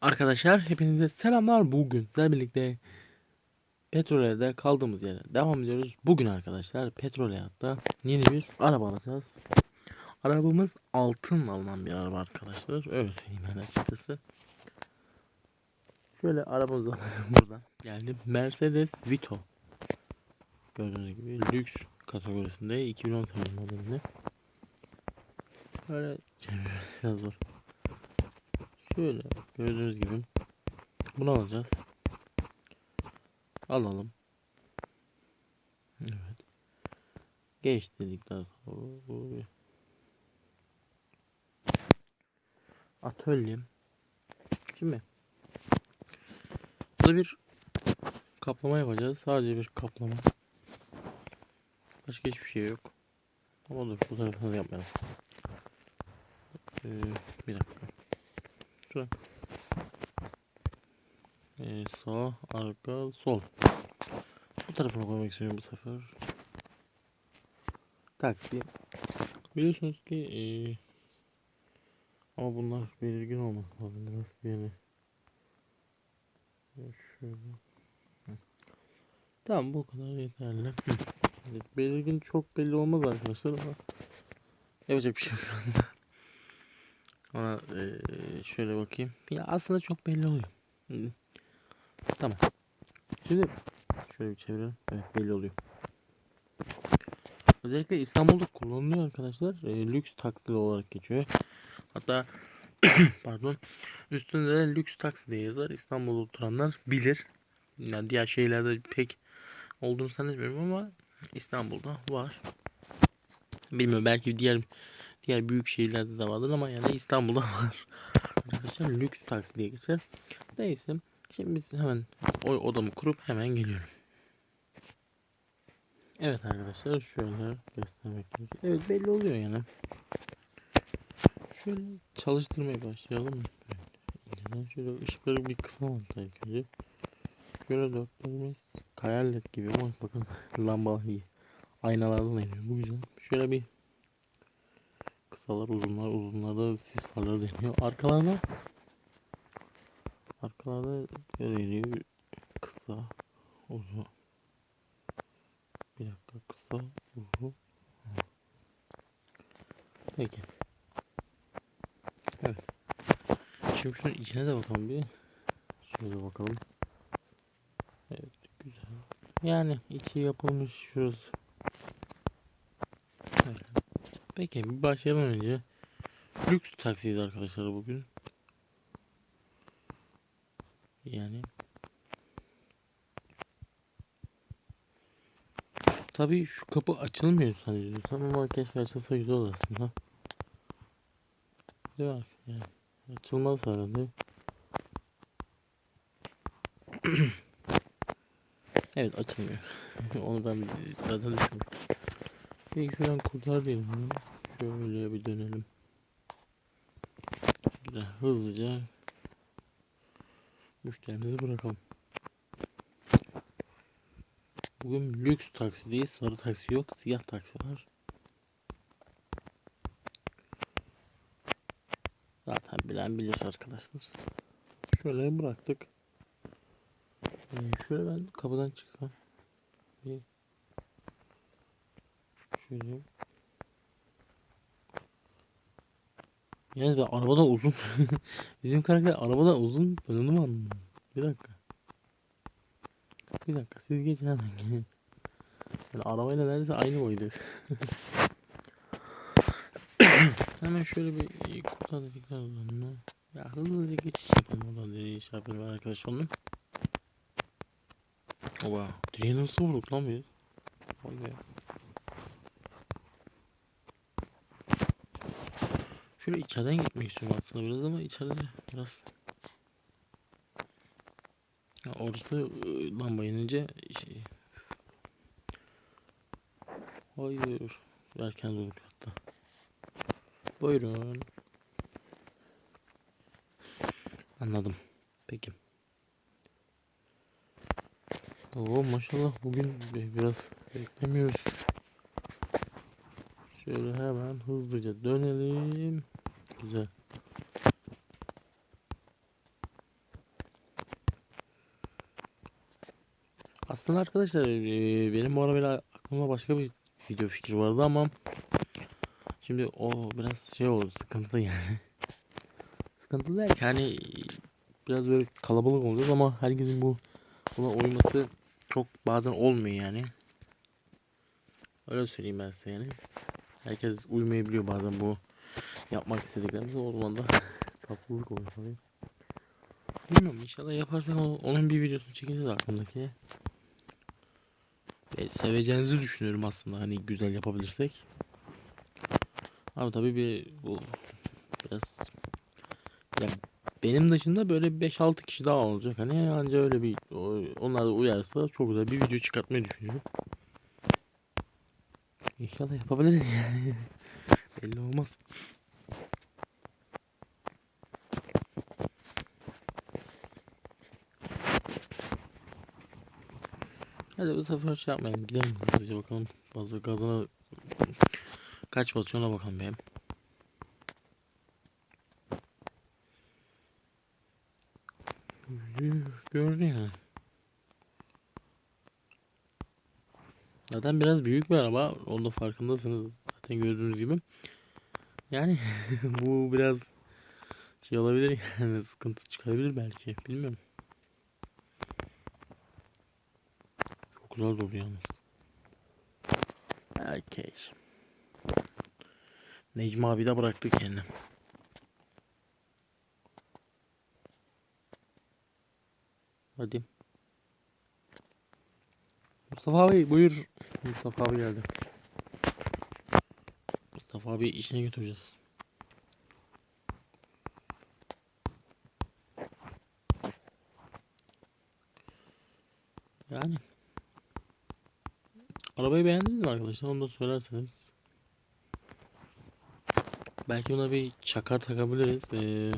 Arkadaşlar hepinize selamlar. Bugün sizlerle birlikte Petrol'de kaldığımız yere devam ediyoruz. Bugün arkadaşlar Petrol Hayat'ta yeni bir araba alacağız. Arabamız altın alınan bir araba arkadaşlar. Öyle söyleyeyim ben açıkçası. Şöyle arabamız da buradan geldi. Mercedes Vito. Gördüğünüz gibi lüks kategorisinde 2010 modelinde. Böyle biraz zor. Şöyle gördüğünüz gibi bunu alacağız. Alalım. Evet. Geç bu bir atölyem. Şimdi burada bir kaplama yapacağız. Sadece bir kaplama. Başka hiçbir şey yok. Ama dur bu tarafını yapmayalım. Ee, bir dakika. Şuraya. Ee, sağ, arka, sol. Bu tarafına koymak istiyorum bu sefer. Taksi. Biliyorsunuz ki ee, ama bunlar belirgin olmak lazım biraz yani. Şöyle. Hı. Tamam bu kadar yeterli. Belirgin çok belli olmaz arkadaşlar ama yapacak bir şey yok. Ona eee, şöyle bakayım. Ya aslında çok belli oluyor. Tamam. Şimdi şöyle bir çevirelim. Evet belli oluyor. Özellikle İstanbul'da kullanılıyor arkadaşlar. Eee, lüks taksi olarak geçiyor. Hatta pardon üstünde de lüks taksi diye yazar. İstanbul'da oturanlar bilir. Yani diğer şehirlerde pek olduğunu zannetmiyorum ama İstanbul'da var. Bilmiyorum belki diğer diğer büyük şehirlerde de vardır ama yani İstanbul'da var. Arkadaşlar lüks taksi diye geçer. Neyse. Şimdi biz hemen o odamı kurup hemen geliyorum. Evet arkadaşlar şöyle göstermek gerekiyor. Evet belli oluyor yani. Şöyle çalıştırmaya başlayalım. Evet. Şöyle ışıkları bir kısalım ilk önce. Şöyle dörtlerimiz hayalet gibi ama bakın lamba iyi. Aynalardan deniyor. Bu güzel. Şöyle bir kısalar uzunlar uzunlarda sis farları deniyor. Arkalarda arkalarda deniyor. Kısa uzun. Bir dakika kısa uzun. Peki. Evet. Şimdi şunun içine de bakalım bir. Şöyle bakalım. Evet güzel. Yani içi yapılmış şurası. Evet. Peki bir başlayalım önce. Lüks taksiyiz arkadaşlar bugün. Yani Tabii şu kapı açılmıyor sanıyorsam ama keşke açılsa güzel olur aslında. Değil mi? Yani açılmaz herhalde. evet açılmıyor. Onu ben zaten düşünmüyorum. Peki şuradan kurtar diyelim. bunu. Şöyle bir dönelim. Güzel hızlıca müşterimizi bırakalım. Bugün lüks taksideyiz. Sarı taksi yok. Siyah taksi var. Zaten bilen bilir arkadaşlar. Şöyle bıraktık. Ee, şöyle ben kapıdan çıksam. Bir şöyle. Yani ben arabadan uzun. Bizim karakter arabadan uzun. Ben onu mu anladım? Bir dakika. Bir dakika siz geçin hemen gelin. Yani arabayla neredeyse aynı boydayız. hemen şöyle bir kurtar dedikler onu. Ya hızlıca geçiş yapalım oradan diye şey yapalım arkadaşlar onu. Oba. Direğe nasıl vurduk lan biz? Vay be. Şöyle içeriden gitmek istiyorum aslında biraz ama içeride biraz ya orası ıı, lamba yanınca şey... Hayır. Erken durduk hatta. Buyurun. Anladım. Peki. Oo maşallah bugün bi- biraz beklemiyoruz. Şöyle hemen hızlıca dönelim. Güzel. Aslında arkadaşlar e, benim bu ara böyle aklımda başka bir video fikir vardı ama şimdi o biraz şey oldu sıkıntı yani. sıkıntı değil ki hani biraz böyle kalabalık olacağız ama herkesin bu buna uyması çok bazen olmuyor yani. Öyle söyleyeyim ben size yani. Herkes uymayabiliyor bazen bu yapmak istediklerimize o zaman da tatsızlık oluyor tabii. Bilmiyorum inşallah yaparsak onun bir videosunu çekeceğiz aklımdaki. Ve seveceğinizi düşünüyorum aslında hani güzel yapabilirsek. Ama tabii bir bu biraz ya benim dışında böyle 5-6 kişi daha olacak hani anca öyle bir onlar da uyarsa çok güzel bir video çıkartmayı düşünüyorum. İnşallah yapabiliriz yani. Belli olmaz. Hadi bu sefer şey yapmayalım. Gidelim hızlıca bakalım. Fazla gazına kaç basıyor bakalım benim. Gördün ya. Zaten biraz büyük bir araba. Onun da farkındasınız. Zaten gördüğünüz gibi. Yani bu biraz şey olabilir yani sıkıntı çıkabilir belki. Bilmiyorum. Çok güzel dolu yalnız. Okey. Necmi abi de bıraktık kendine. Hadi. Mustafa abi buyur. Mustafa abi geldi. Mustafa abi işine götüreceğiz. Yani. Arabayı beğendiniz mi arkadaşlar? Onu da söylerseniz. Belki buna bir çakar takabiliriz. Ee,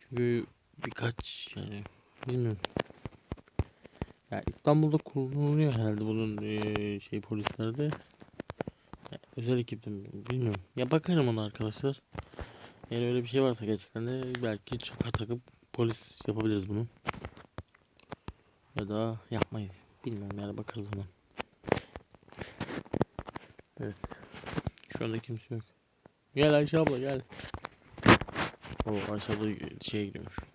çünkü birkaç yani bilmiyorum. Ya İstanbul'da kullanılıyor herhalde bunun ee, şey polislerde. Özel ekipte mi? bilmiyorum. Ya bakarım ona arkadaşlar. Eğer öyle bir şey varsa gerçekten de belki çakar takıp polis yapabiliriz bunu. Ya da yapmayız. Bilmiyorum yani bakarız ona. Evet. Şu anda kimse yok. Gel Ayşe abla gel. O Ayşe abla şeye gidiyormuş.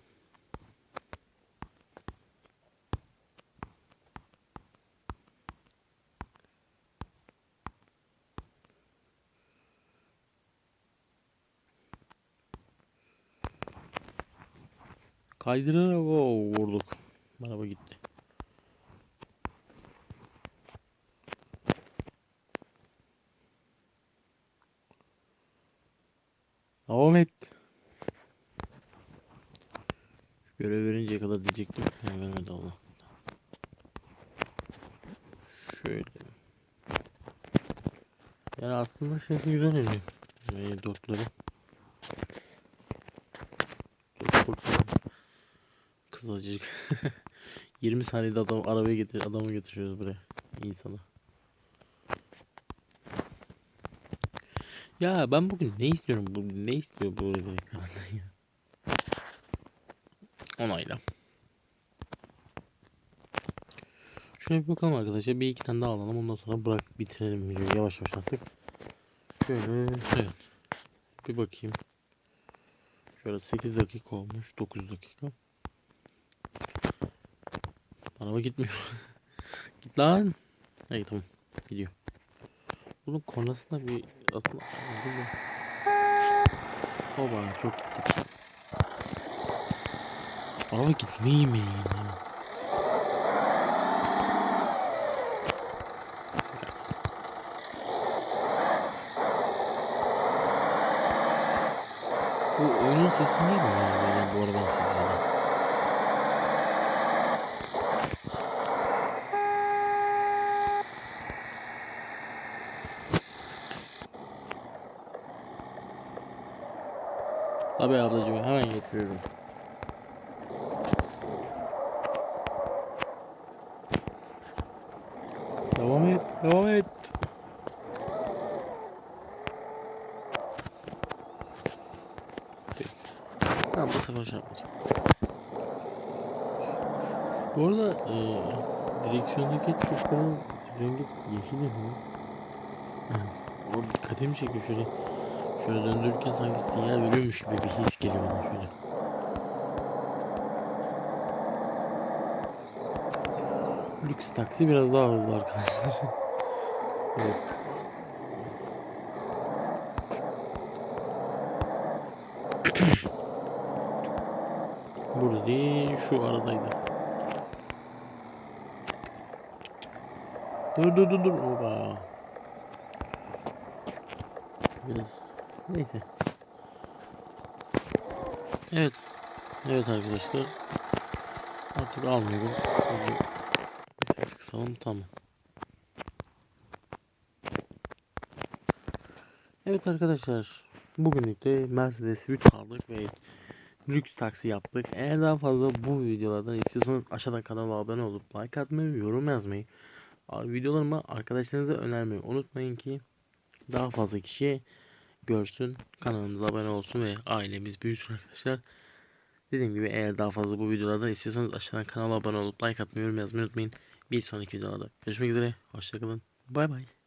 Kaydırarak o vurduk. Araba gitti. Devam et. Görev verinceye kadar diyecektim. Ya vermedi Allah. Şöyle. Yani aslında şeysi güzel oluyor. Yani dörtleri. Kısacık. 20 saniyede adam arabaya getir adamı getiriyoruz buraya. İnsana. Ya ben bugün ne istiyorum? Bu ne istiyor bu ekranda ya? Onayla. Şöyle bir bakalım arkadaşlar. Bir iki tane daha alalım. Ondan sonra bırak bitirelim videoyu yavaş yavaş artık. Şöyle evet. Bir bakayım. Şöyle 8 dakika olmuş. 9 dakika. Araba gitmiyor. Git lan. Hayır tamam. Gidiyor. Bunun kornasında bir aslında. Oba çok gittik. Araba gitmeyi mi? Bu oyunun sesi ya böyle bu arabanın Tabii ablacığım hemen getiriyorum. Devam et, devam et. Tamam bu sefer şey yapmayacağım. Bu arada e, direksiyondaki tuşların rengi yeşil mi? O dikkatimi çekiyor şöyle. Şöyle döndürürken sanki sinyal veriyormuş gibi bir his geliyor bana şöyle. Lüks taksi biraz daha hızlı arkadaşlar. evet. Burada değil, şu aradaydı. Dur dur dur dur. Oba. Biraz neyse. Evet. Evet arkadaşlar. Artık almıyorum. Biraz kısalım tamam. Evet arkadaşlar. Bugünlük de Mercedes 3 aldık ve lüks taksi yaptık. Eğer daha fazla bu videolardan istiyorsanız aşağıdan kanala abone olup like atmayı, yorum yazmayı, videolarımı arkadaşlarınıza önermeyi unutmayın ki daha fazla kişi görsün, kanalımıza abone olsun ve ailemiz büyüsün arkadaşlar. Dediğim gibi eğer daha fazla bu videolardan istiyorsanız aşağıdan kanala abone olup like atmayı, yorum unutmayın. Bir sonraki videolarda görüşmek üzere. Hoşçakalın. Bay bay.